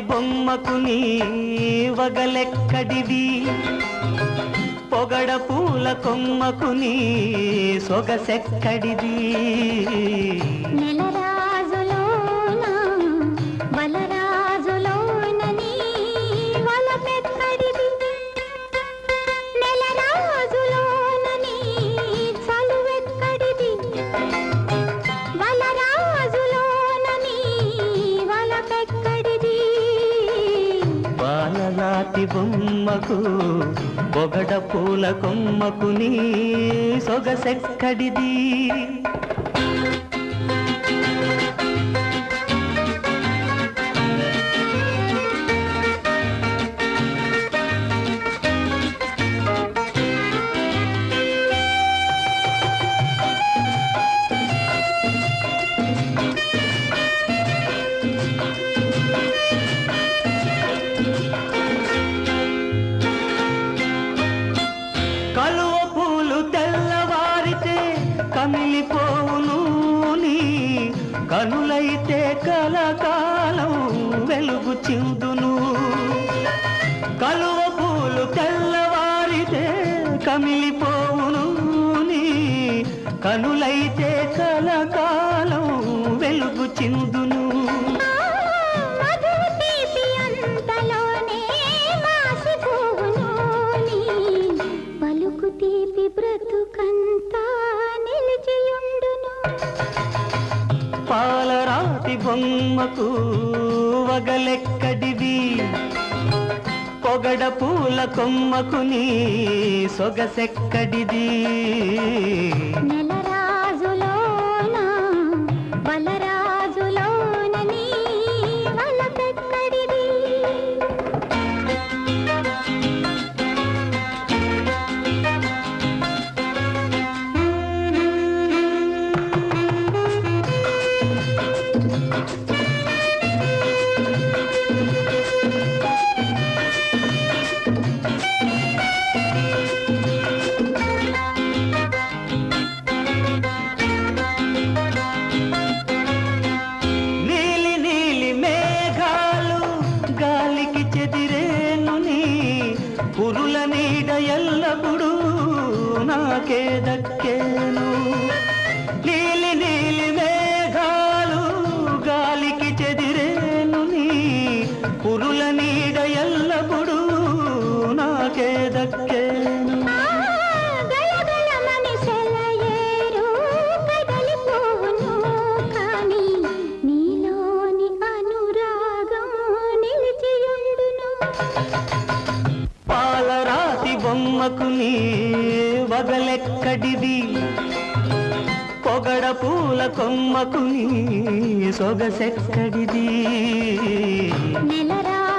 బొమ్మకు నీ వగలెక్కడివి? పొగడ పూల కొమ్మకు నీ సొగసెక్కడిది? నెలరా బాలలాటి బొమ్మకు బొగడ పూల కొమ్మకు నీ సొగసెక్కడిది? కమిలిపోవును నీ కనులైతే కలకాలం వెలుగు చిందును. కలువ పూలు తెల్లవారితే కమిలిపోవును నీ కనులైతే కలకాలం వెలుగు చిందును. పలుకు తీపి అంతలోనే బొమ్మకు వగలెక్కడివి? పొగడ పూల కొమ్మకు నీ సొగసెక్కడిది? ఎల్లప్పుడూ నాకే దక్కేను. నీలి నిలిచియుండును. పాలరాతి బొమ్మకు నీ వగలెక్కడిది? పొగడ పూల కొమ్మకు నీ సొగసెక్కడిది? నెలరాజులోన